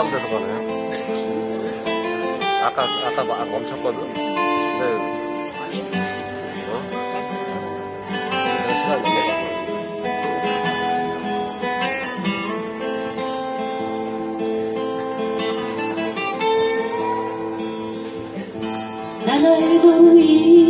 고정돼서 가네. 아까, 아까 막 멈췄거든? 근데, 어? 나 알고 있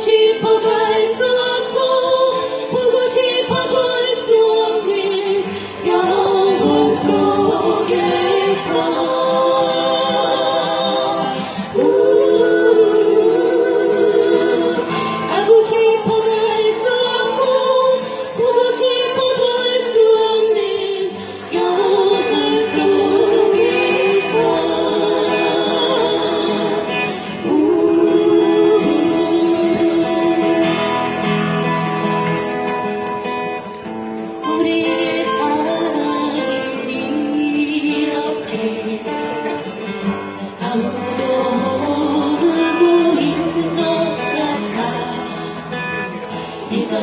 Musi podać.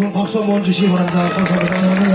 여러분 박수 한번 주시기 바랍니다. 감사합니다.